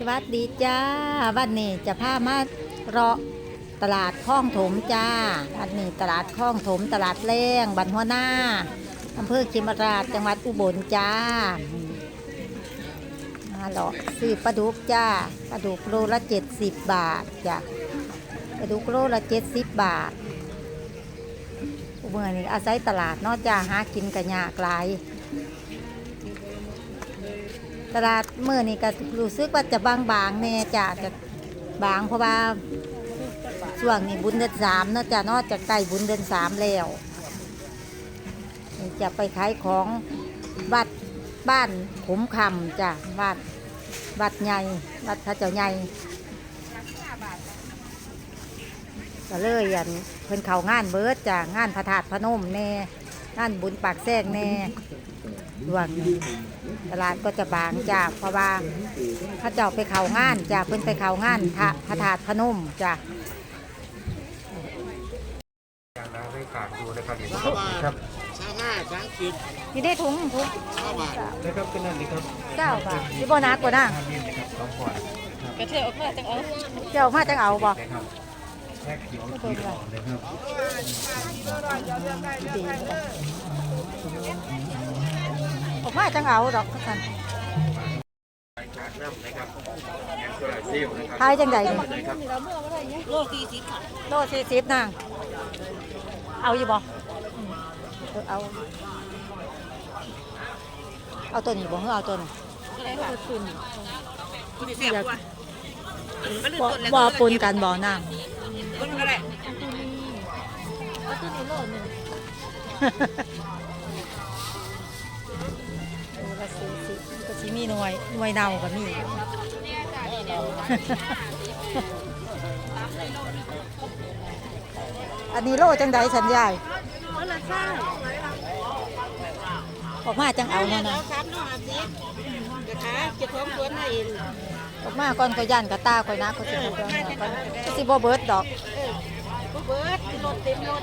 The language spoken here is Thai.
สวัสดีจ้า วันนี้จะพามาเลาะตลาดคลองถมจ้าวันนี้ตลาดคลองถม ตลาดแรงบันหัวหน้าอำเภอเขมราชจังหวัดอุบลจ้า มาเลาะซื้อปลาดุกจ้าปลาดุกโลละเจ็ดสิบบาทจ้ะปลาดุกโลละเจ็ดสิบบาทเมื่อนี้อาศัยตลาดนอกจ้าหากินกันยากหลาย ตลาดเมื่อนี้ก็รู้สึกว่าจะบางๆแน่จ้ะจะบางเพราะว่าช่วงนี้บุญเดือนสามเนาะจ้ะนอกจากใกล้บุญเดือนสามแล้วจะไปขายของวัดบ้านขมคำจ้ะวัดวัดใหญ่วัดพระเจ้าใหญ่ก็เลยอันเพิ่นเขางานเบิร์ดจ้ะงานพระธาตุพนมแน่งานบุญปากแซงแน่ ช่วงนี้ตลาดก็จะบางจ้าเพราะว่าพระเจ้าไปเขางานจ้าเพิ่นไปเขางานพระพระธาตุพนมจ้าอย่างน้ำให้ขาดดูนะครับเดี๋ยวครับชาวห้าช้างคิดอยู่ได้ถุงถุงชาวบาทนะครับเป็นนั่นนี่ครับเจ้าบาทที่บ่นักกว่านะทำนี่นะครับสองขวดกระเทยออกมาจังเอาเจ้ามาจังเอาบ่นะครับแค่เขียวขีดอ่อนเลยครับดีออก มาจังเอาดอกท่านขาดน้ำนะครับแอนโซลาเซลล์นะครับขายจังใดนี่นะครับโลสี่สิบค่ะโลสี่สิบนางเอาอยู่บ่อืมเออเอา เอาตัวนี้บ่เฮือเอาตัวนี้อะไรค่ะคุณคุณเสียบว่ะบ่บ่ปนกันบ่นางคุณอะไร มีหน่วยหน่วยเน่าก็มีอันนี้โลจังใดสัญญาณออกมาจังเอาเนาะนะออกมาก่อนก็ย่านกระตาก่อยนะก็สิบ่เบิ่งก่อนก็สิบ่เบิดดอกก็เบิดรถเต็มรถ